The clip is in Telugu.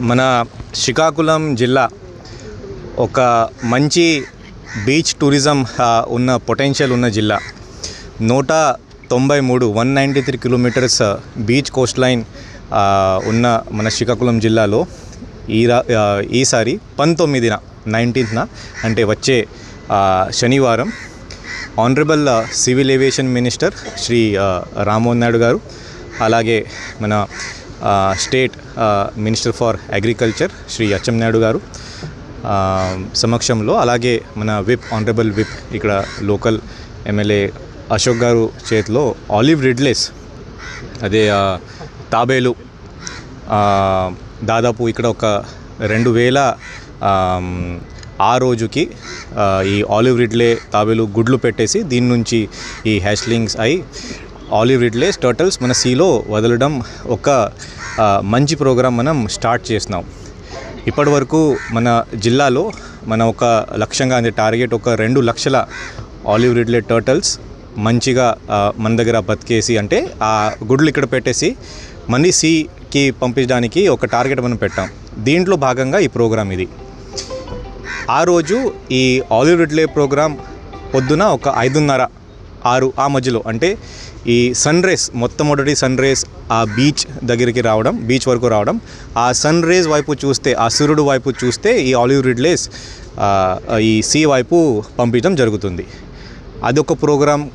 మన శ్రీకాకుళం జిల్లా ఒక మంచి బీచ్ టూరిజం ఉన్న పొటెన్షియల్ ఉన్న జిల్లా. నూట తొంభై మూడు one ninety three kilometres beach coastline ఉన్న మన శ్రీకాకుళం జిల్లాలో ఈ రా ఈసారి పంతొమ్మిదిన నైన్టీన్త్న అంటే వచ్చే శనివారం honourable civil aviation minister Shri Rammohan Naidu garu అలాగే మన state minister for agriculture Shri Atchem Naidu garu సమక్షంలో అలాగే మన విప్ ఆనరబుల్ విప్ ఇక్కడ లోకల్ ఎమ్మెల్యే అశోక్ గారు చేతిలో ఆలివ్ రిడ్లెస్ అదే తాబేలు దాదాపు ఇక్కడ ఒక రెండు వేల ఆ రోజుకి ఈ ఆలివ్ రిడ్లే తాబేలు గుడ్లు పెట్టేసి దీని నుంచి ఈ హ్యాష్లింగ్స్ అయి ఆలివ్ రిడ్లేస్ టర్టల్స్ మన సీలో వదలడం ఒక మంచి ప్రోగ్రాం మనం స్టార్ట్ చేసినాం. ఇప్పటి వరకు మన జిల్లాలో మన ఒక లక్ష్యంగా అంటే టార్గెట్ ఒక రెండు లక్షల ఆలివ్ రిడ్లే టర్టల్స్ మంచిగా మన దగ్గర బతికేసి అంటే ఆ గుడ్లు ఇక్కడ పెట్టేసి మనీ సీకి పంపించడానికి ఒక టార్గెట్ మనం పెట్టాం. దీంట్లో భాగంగా ఈ ప్రోగ్రాం ఇది. ఆ రోజు ఈ ఆలివ్ రిడ్లే ప్రోగ్రాం పొద్దున ఒక ఐదున్నర ఆరు ఆ మధ్యలో అంటే ఈ సన్ రేస్ మొట్టమొదటి సన్ రేస్ ఆ బీచ్ దగ్గరికి రావడం బీచ్ వరకు రావడం. ఆ సన్ రేస్ వైపు చూస్తే ఆ సూర్యుడు వైపు చూస్తే ఈ ఆలివ్ రిడ్లేస్ ఈ సీ వైపు పంపించడం జరుగుతుంది. అదొక ప్రోగ్రామ్